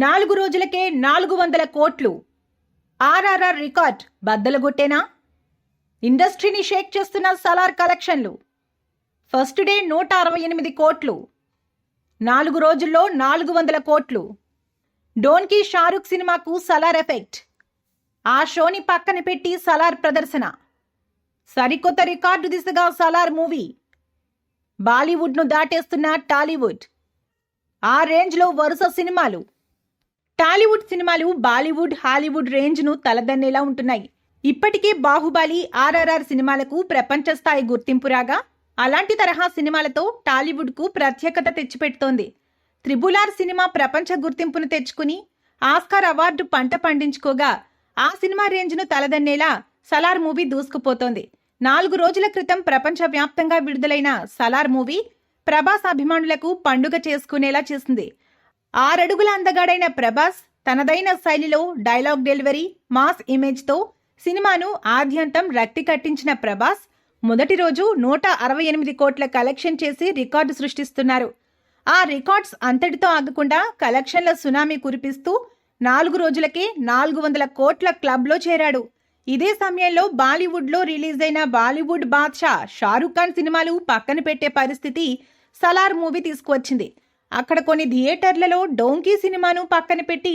నాలుగు రోజులకే నాలుగు వందల కోట్లు. ఆర్ఆర్ఆర్ రికార్డ్ బద్దలుగొట్టేనా? ఇండస్ట్రీని షేక్ చేస్తున్న సలార్ కలెక్షన్లు. ఫస్ట్ డే నూట అరవై ఎనిమిది కోట్లు. నాలుగు రోజుల్లో నాలుగు వందల కోట్లు. డోన్కి షారుఖ్ సినిమాకు సలార్ ఎఫెక్ట్. ఆ షోని పక్కన పెట్టి సలార్ ప్రదర్శన. సరికొత్త రికార్డు దిశగా సలార్ మూవీ. బాలీవుడ్ను దాటేస్తున్న టాలీవుడ్. ఆ రేంజ్లో వరుస సినిమాలు. టాలీవుడ్ సినిమాలు బాలీవుడ్ హాలీవుడ్ రేంజ్ను తలదన్నేలా ఉంటున్నాయి. ఇప్పటికే బాహుబలి ఆర్ఆర్ఆర్ సినిమాలకు ప్రపంచ స్థాయి గుర్తింపు రాగా అలాంటి తరహా సినిమాలతో టాలీవుడ్కు ప్రత్యేకత తెచ్చిపెడుతోంది. త్రిబులార్ సినిమా ప్రపంచ గుర్తింపును తెచ్చుకుని ఆస్కార్ అవార్డు పంట పండించుకోగా ఆ సినిమా రేంజ్ను తలదన్నేలా సలార్ మూవీ దూసుకుపోతోంది. నాలుగు రోజుల క్రితం ప్రపంచవ్యాప్తంగా విడుదలైన సలార్ మూవీ ప్రభాస్ అభిమానులకు పండుగ చేసుకునేలా చేసింది. ఆరడుగుల అందగాడైన ప్రభాస్ తనదైన శైలిలో డైలాగ్ డెలివరీ మాస్ ఇమేజ్తో సినిమాను ఆద్యంతం రక్తి కట్టించిన ప్రభాస్ మొదటి రోజు నూట అరవై ఎనిమిది కోట్ల కలెక్షన్ చేసి రికార్డు సృష్టిస్తున్నారు. ఆ రికార్డ్స్ అంతటితో ఆగకుండా కలెక్షన్ల సునామీ కురిపిస్తూ నాలుగు రోజులకే నాలుగు వందల కోట్ల క్లబ్లో చేరాడు. ఇదే సమయంలో బాలీవుడ్లో రిలీజ్ అయిన బాలీవుడ్ బాద్షా షారూఖ్ ఖాన్ సినిమాలు పక్కన పెట్టే పరిస్థితి సలార్ మూవీ తీసుకువచ్చింది. అక్కడ కొన్ని థియేటర్లలో డోంకీ సినిమాను పక్కన పెట్టి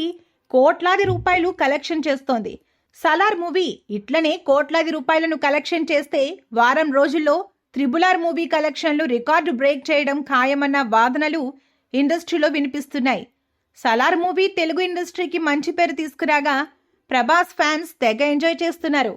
కోట్లాది రూపాయలు కలెక్షన్ చేస్తోంది. సలార్ మూవీ ఇట్లనే కోట్లాది రూపాయలను కలెక్షన్ చేస్తే వారం రోజుల్లో త్రిబులార్ మూవీ కలెక్షన్లు రికార్డు బ్రేక్ చేయడం ఖాయమన్న వాదనలు ఇండస్ట్రీలో వినిపిస్తున్నాయి. సలార్ మూవీ తెలుగు ఇండస్ట్రీకి మంచి పేరు తీసుకురాగా ప్రభాస్ ఫ్యాన్స్ తెగ ఎంజాయ్ చేస్తున్నారు.